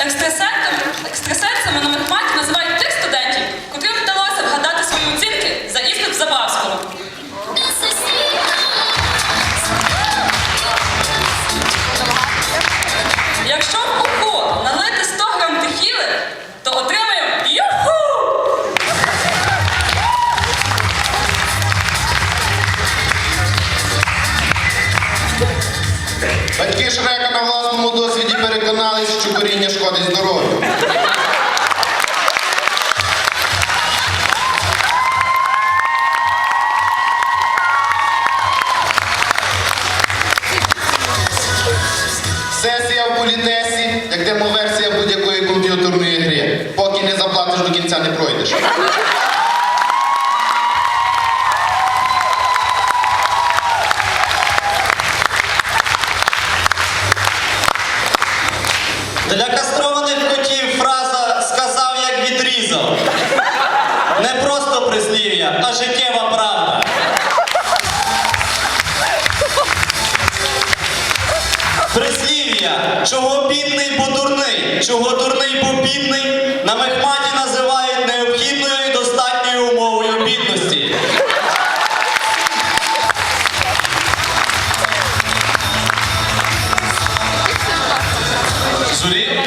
Екстрасенсами, на мехматі називають тих студентів, котрим вдалося вгадати свої оцінки за іспит в Забавському. Якщо в ухо налити 100 грам техіли, то отримаємо юху! Батьки Шрека на власному досвіді коріння шкодить здоров'ю. Сесія в політесі, як демоверсія будь-якої комп'ютерної гри. Поки не заплатиш до кінця не пройдеш. Для кастрованих котів фраза сказав, як відрізав. Не просто прислів'я, а життєва правда. Прислів'я, чого бідний, бо дурний, чого дурний, бо бідний, на мехматі Zuri.